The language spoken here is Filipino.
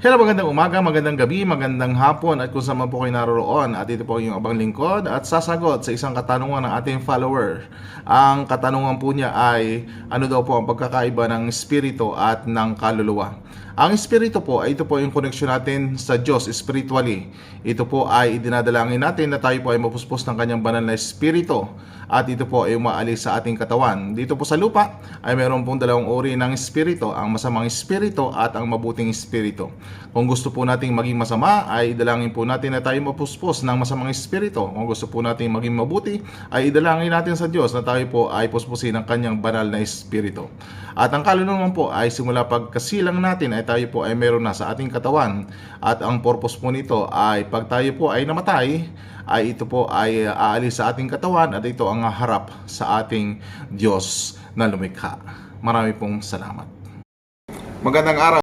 Hello, magandang umaga, magandang gabi, magandang hapon at kung saan man po kayo naroroon at ito po yung abang lingkod at sasagot sa isang katanungan ng ating follower. Ang katanungan po niya ay ano daw po ang pagkakaiba ng espiritu at ng kaluluwa. Ang espiritu po ay ito po yung connection natin sa Diyos spiritually. Ito po ay idinadalangin natin na tayo po ay mapuspos ng kanyang banal na espiritu at ito po ay umaalis sa ating katawan. Dito po sa lupa ay meron pong dalawang uri ng espiritu, ang masamang espiritu at ang mabuting espiritu. Kung gusto po nating maging masama, ay idalangin po natin na tayo mapuspos ng masamang espiritu. Kung gusto po nating maging mabuti, ay idalangin natin sa Diyos na tayo po ay puspusin ng kanyang banal na espiritu. At ang kaluluwa po ay simula pagkasilang natin ay tayo po ay meron na sa ating katawan. At ang purpose po nito ay pag tayo po ay namatay, ay ito po ay uh, aalis sa ating katawan at ito ang harap sa ating Diyos na lumikha. Marami pong salamat. Magandang araw,